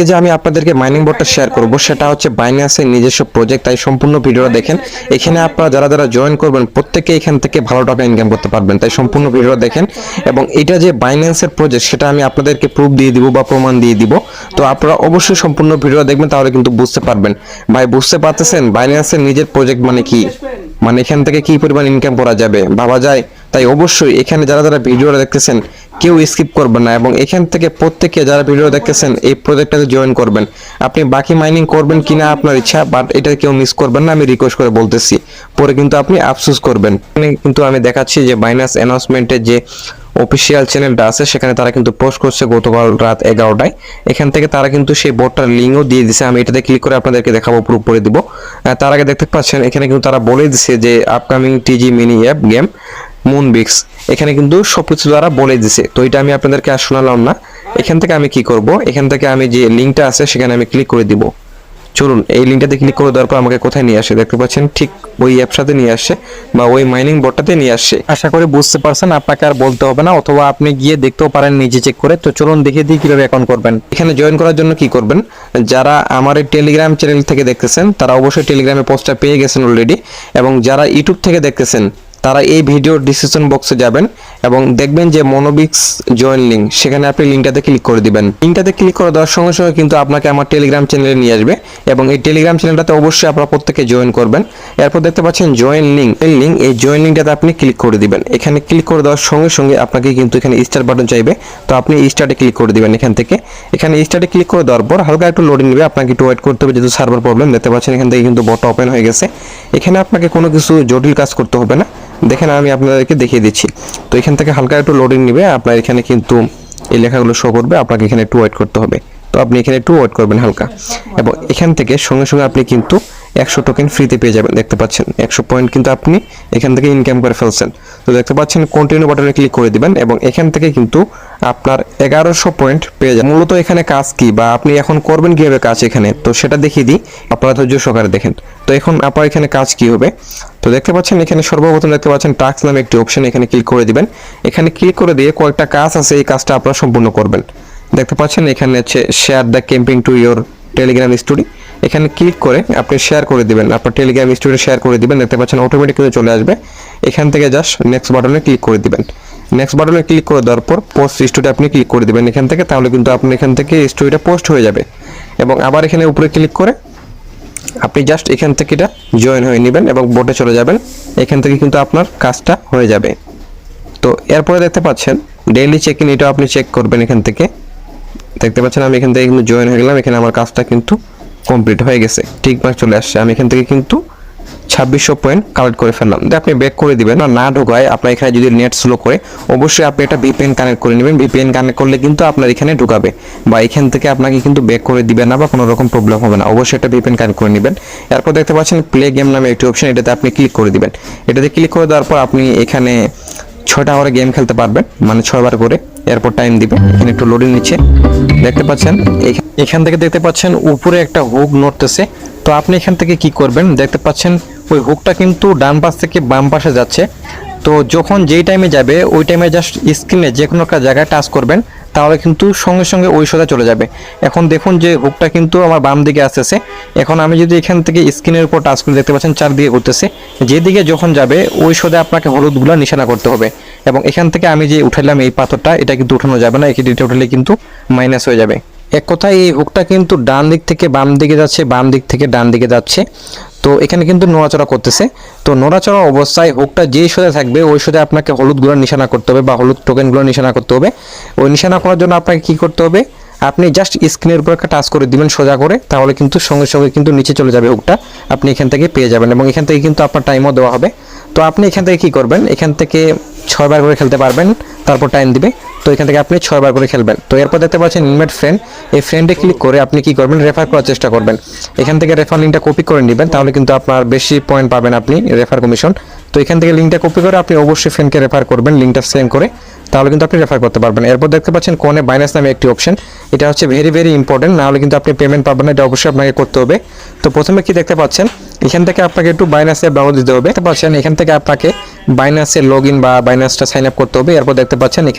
আজকে যে আমি আপনাদেরকে মাইনিং বোর্ডটা শেয়ার করব, সেটা হচ্ছে বাইন্যান্সের নিজস্ব প্রজেক্ট তাই সম্পূর্ণ ভিডিওটা দেখেন। এখানে আপনারা যারা যারা জয়েন করবেন, প্রত্যেকে এখান থেকে ভালো টাকা ইনকাম করতে পারবেন। তাই সম্পূর্ণ ভিডিওটা দেখেন। এবং এটা যে বাইন্যান্সের প্রজেক্ট সেটা আমি আপনাদেরকে প্রুফ দিয়ে দিব বা প্রমাণ দিয়ে দিব। তো আপনারা অবশ্যই সম্পূর্ণ ভিডিও দেখবেন, তাহলে কিন্তু বুঝতে পারবেন। ভাই, বুঝতে পারতেছেন? বাইন্যান্সের নিজের প্রজেক্ট মানে কি? মানে এখান থেকে কি পরিমাণ ইনকাম করা যাবে? ভাবা যায়? তাই অবশ্যই এখানে যারা যারা ভিডিওটা দেখতেছেন কেউ স্কিপ করবেন না এবং এখান থেকে প্রত্যেকে যারা ভিডিও দেখতেছেন, এই প্রজেক্টটাতে জয়েন করবেন। আপনি বাকি মাইনিং করবেন কিনা আপনার ইচ্ছা বাট এটা কেউ মিস করবেন না, আমি রিকোয়েস্ট করে বলতেছি। পরে কিন্তু আপনি আফসোস করবেন। কিন্তু আমি দেখাচ্ছি যে বাইনাস অ্যানাউন্সমেন্টের যে অফিসিয়াল চ্যানেলটা আছে, সেখানে তারা কিন্তু পোস্ট করছে গতকাল রাত এগারোটায়। এখান থেকে তারা কিন্তু সেই বোর্ডটার লিঙ্কও দিয়ে দিছে। আমি এটাতে ক্লিক করে আপনাদেরকে দেখাবো প্রুফ করে দিব। তার আগে দেখতে পাচ্ছেন, এখানে কিন্তু তারা বলে দিছে যে upcoming TG mini app game Moonbix এখানে কিন্তু সবকিছু দ্বারা বলে দিছে। তো এটা আমি আপনাদেরকে আর শোনালাম না। এখান থেকে আমি কি করব? এখান থেকে আমি যে লিঙ্কটা আছে সেখানে আমি ক্লিক করে দিব। চলুন এই লিঙ্কটাতে ক্লিক করে দেওয়ার পর আমাকে কোথায় নিয়ে আসে? দেখতে পাচ্ছেন ঠিক ওই অ্যাপসাতে নিয়ে আসছে বা ওই মাইনিং বোর্ডটাতে নিয়ে আসছে আশা করি বুঝতে পারছেন আপনাকে আর বলতে হবে না অথবা আপনি গিয়ে দেখতেও পারেন নিজে চেক করে। তো চলুন দেখিয়ে দিই কীভাবে অ্যাকাউন্ট করবেন। এখানে জয়েন করার জন্য কি করবেন? যারা আমার এই টেলিগ্রাম চ্যানেল থেকে দেখতেছেন তারা অবশ্যই টেলিগ্রামে পোস্টটা পেয়ে গেছেন অলরেডি এবং যারা ইউটিউব থেকে দেখতেছেন তারা এই ভিডিওর ডিসক্রিপশন বক্সে যাবেন এবং দেখবেন যে মনোবিক্স জয়েন লিঙ্ক সেখানে আপনি লিঙ্কটাতে ক্লিক করে দিবেন। লিঙ্কটাতে ক্লিক করে দেওয়ার সঙ্গে সঙ্গে কিন্তু আপনাকে আমার টেলিগ্রাম চ্যানেলে নিয়ে আসবে এবং এই টেলিগ্রাম চ্যানেলটাতে অবশ্যই আপনারা প্রত্যেকে জয়েন করবেন। এরপর দেখতে পাচ্ছেন জয়েন লিঙ্ক এই লিঙ্ক এই জয়েন লিঙ্কটাতে আপনি ক্লিক করে দিবেন। এখানে ক্লিক করে দেওয়ার সঙ্গে সঙ্গে আপনাকে কিন্তু এখানে স্টার বাটন চাইবে। তো আপনি স্টার্টে ক্লিক করে দিবেন এখান থেকে। এখানে স্টার্টে ক্লিক করে দেওয়ার পর হালকা একটু লোডিং নেবে, আপনাকে একটু ওয়েট করতে হবে যেহেতু সার্ভার প্রবলেম দেখতে পাচ্ছেন এখান থেকে কিন্তু বট ওপেন হয়ে গেছে। এখানে আপনাকে কোনো কিছু জটিল কাজ করতে হবে না। দেখেন আমি আপনাদেরকে দেখিয়ে দিচ্ছি। তো এখান থেকে হালকা একটু লোডিং নেবে, আপনার এখানে কিন্তু এই লেখাগুলো শো করবে, আপনাকে এখানে একটু ওয়েট করতে হবে। তো আপনি এখানে একটু ওয়েট করবেন হালকা। এবং এখান থেকে সঙ্গে সঙ্গে আপনি কিন্তু একশো টোকেন ফ্রিতে পেয়ে যাবেন। দেখতে পাচ্ছেন, একশো পয়েন্ট কিন্তু আপনি এখান থেকে ইনকাম করে ফেলছেন। তো দেখতে পাচ্ছেন কন্টিনিউ বাটনে ক্লিক করে দিবেন এবং এখান থেকে কিন্তু আপনার এগারোশো পয়েন্ট পেয়ে যাবেন। মূলত এখানে কাজ কি বা আপনি এখন করবেন কীভাবে কাজ এখানে? তো সেটা দেখিয়ে দিই, আপনারা ধৈর্য সহকারে দেখেন। তো এখন আপনার এখানে কাজ কি হবে? তো দেখতে পাচ্ছেন, এখানে সর্বপ্রথম দেখতে পাচ্ছেন টাস্ক নামে একটি অপশন এখানে ক্লিক করে দিবেন। এখানে ক্লিক করে দিয়ে কয়েকটা কাজ আছে, এই কাজটা আপনারা সম্পূর্ণ করবেন। দেখতে পাচ্ছেন, এখানে হচ্ছে share the camping to your Telegram story এখানে ক্লিক করে আপনি শেয়ার করে দিবেন। আপনার টেলিগ্রাম স্টোরি শেয়ার করে দিবেন। দেখতে পাচ্ছেন অটোমেটিক চলে আসবে। এখান থেকে জাস্ট নেক্সট বাটনে ক্লিক করে দিবেন। নেক্সট বাটনে ক্লিক করে দেওয়ার পর পোস্ট স্টোরি আপনি ক্লিক করে দিবেন এখান থেকে, তাহলে কিন্তু আপনি এখান থেকে স্টোরিটা পোস্ট হয়ে যাবে। এবং আবার এখানে উপরে ক্লিক করে আপনি জাস্ট এখান থেকে এটা জয়েন হয়ে নেবেন এবং বোটে চলে যাবেন। এখান থেকে কিন্তু আপনার কাজটা হয়ে যাবে। তো এরপরে দেখতে পাচ্ছেন ডেইলি চেক ইন এটাও আপনি চেক করবেন এখান থেকে। দেখতে পাচ্ছেন আমি এখান থেকে কিন্তু জয়েন হয়ে গেলাম। এখানে আমার কাজটা কিন্তু কমপ্লিট হয়ে গেছে। ঠিক ঠিকঠাক চলে আসছে। আমি এখান থেকে কিন্তু ছাব্বিশশো পয়েন্ট কালেক্ট করে ফেললাম। দিয়ে আপনি ব্যাক করে দিবেন। না ঢোকায় আপনার এখানে যদি নেট স্লো করে, অবশ্যই আপনি এটা ভিপিএন কানেক্ট করে নেবেন। ভিপিএন কানেক্ট করলে কিন্তু আপনার এখানে ঢুকাবে। বা এখান থেকে আপনাকে কিন্তু ব্যাক করে দিবে না বা কোনো রকম প্রবলেম হবে না। অবশ্যই এটা ভিপিএন কানেক্ট করে নেবেন। এরপর দেখতে পাচ্ছেন প্লে গেম নামে একটি অপশন এটাতে আপনি ক্লিক করে দিবেন। এটাতে ক্লিক করে দেওয়ার পর আপনি এখানে ছটা আওয়ারে গেম খেলতে পারবেন। মানে ছয়বার করে। এরপর টাইম দিবে। এখানে একটু লোডিং নিচ্ছে। দেখতে পাচ্ছেন এখান থেকে দেখতে পাচ্ছেন উপরে একটা হুক নড়তেছে। তো আপনি এখান থেকে কি করবেন? দেখতে পাচ্ছেন, ওই হুকটা কিন্তু ডান পাশ থেকে বাম পাশে যাচ্ছে। তো যখন যেই টাইমে যাবে, ওই টাইমে জাস্ট স্ক্রিনে যে কোনো একটা জায়গায় টাচ করবেন, তাহলে কিন্তু সঙ্গে সঙ্গে ওই সোজা চলে যাবে। এখন দেখুন যে হুকটা কিন্তু আমার বাম দিকে আসতেছে। এখন আমি যদি এখান থেকে স্ক্রিনের উপর টাচ করে, দেখতে পাচ্ছেন, চারদিকে ঘুরতেছে। যেদিকে যখন যাবে, ওই সোজা আপনাকে হলুদগুলো নিশানা করতে হবে। এবং এখান থেকে আমি যে উঠাইলাম এই পাথরটা, এটা কিন্তু উঠানো যাবে না এটা উঠালে কিন্তু মাইনাস হয়ে যাবে। এক কথায় এই হুকটা কিন্তু ডান দিক থেকে বাম দিকে যাচ্ছে, বাম দিক থেকে ডান দিকে যাচ্ছে। তো এখানে কিন্তু নড়াচড়া করতেছে। তো নড়াচড়া অবস্থায় হুকটা যেই সোজা থাকবে, ওই সোজা আপনাকে হলুদগুলো নিশানা করতে হবে বা হলুদ টোকেনগুলো নিশানা করতে হবে। ওই নিশানা করার জন্য আপনাকে কি করতে হবে? আপনি জাস্ট স্ক্রিনের উপর একটা টাচ করে দিবেন সোজা করে, তাহলে কিন্তু সঙ্গে সঙ্গে কিন্তু নিচে চলে যাবে হুকটা। আপনি এখান থেকে পেয়ে যাবেন এবং এখান থেকে কিন্তু আপনার টাইমও দেওয়া হবে। তো আপনি এখান থেকে কি করবেন? এখান থেকে ছয়বার করে খেলতে পারবেন, তারপর টাইম দিবে। তো এখান থেকে আপনি ছয়বার করে খেলবেন। তো এরপর দেখতে পাচ্ছেন ইনভাইট ফ্রেন্ড এই ফ্রেন্ডে ক্লিক করে আপনি কি করবেন? রেফার করার চেষ্টা করবেন। এখান থেকে রেফার লিঙ্কটা কপি করে নেবেন, তাহলে কিন্তু আপনার বেশি পয়েন্ট পাবেন আপনি রেফার কমিশন তো এখান থেকে লিঙ্কটা কপি করে আপনি অবশ্যই ফ্রেন্ডকে রেফার করবেন লিঙ্কটা সেন্ড করে, তাহলে কিন্তু আপনি রেফার করতে পারবেন। এরপর দেখতে পাচ্ছেন কোনে বাইনাস নামে একটি অপশন এটা হচ্ছে ভেরি ভেরি ইম্পর্টেন্ট নাহলে কিন্তু আপনি পেমেন্ট পাবেন না, এটা অবশ্যই আপনাকে করতে হবে। তো প্রথমে কি দেখতে পাচ্ছেন? এখান থেকে আপনাকে একটু বাইনাসে ব্যবহার দিতে হবে। দেখতে পাচ্ছেন, এখান থেকে আপনাকে বাইনাসে লগ ইন বা বাইনাসটা সাইন আপ করতে হবে। এরপর দেখতে পাচ্ছেন, এখানে